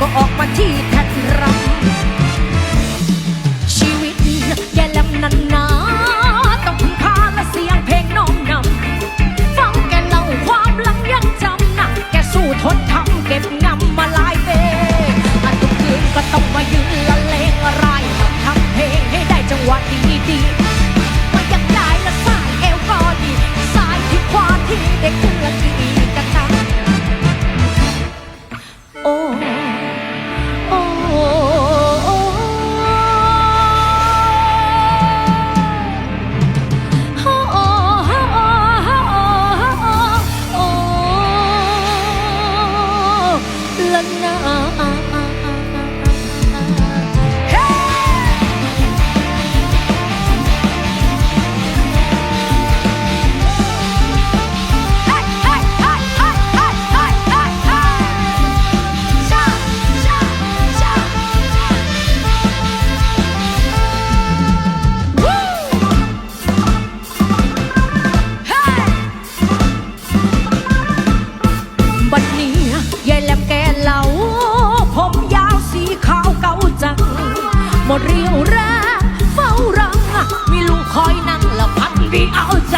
ก็ออกมาที่แทรังชีวิตแย่ลำนันนาต้องพึ่งพาและเสียงเพลงน้อมนำฟังแกเล่าความหลังยังจำหนักแกสู้ทนทำเก็บงำมาหลายเดอนทุกคืนก็ต้องมายืนละเลงอะไรทำเพลงให้ได้จังหวะดีๆ oh naa หมดเรี่ยวแรงเฝ้ารังมีลุงคอยนั่งละพันดีเอาใจ